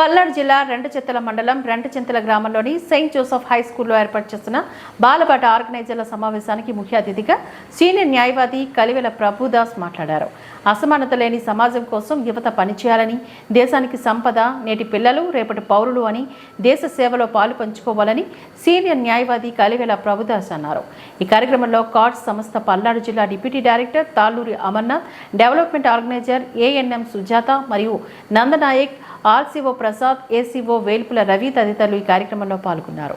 పల్నాడు జిల్లా రెండచెత్తల మండలం రెండచెంతల గ్రామంలోని సెయింట్ జోసెఫ్ హై స్కూల్లో ఏర్పాటు చేసిన బాలబాట ఆర్గనైజర్ల సమావేశానికి ముఖ్య అతిథిగా సీనియర్ న్యాయవాది కలివెల ప్రభుదాస్ మాట్లాడారు. అసమానత లేని సమాజం కోసం యువత పనిచేయాలని దేశానికి సంపద నేటి పిల్లలు రేపటి పౌరులు అని దేశ సేవలో పాలు పంచుకోవాలని సీనియర్ న్యాయవాది కలివెల ప్రభుదాస్ అన్నారు. ఈ కార్యక్రమంలో కార్డ్స్ సంస్థ పల్నాడు జిల్లా deputy director Talluri Amarnath development organiser ANM Sujatha మరియు నందనాయక్ ఆర్సీఓ ప్రసాద్ ఏసీఓ వేల్పుల రవి తదితరులు ఈ కార్యక్రమంలో పాల్గొన్నారు.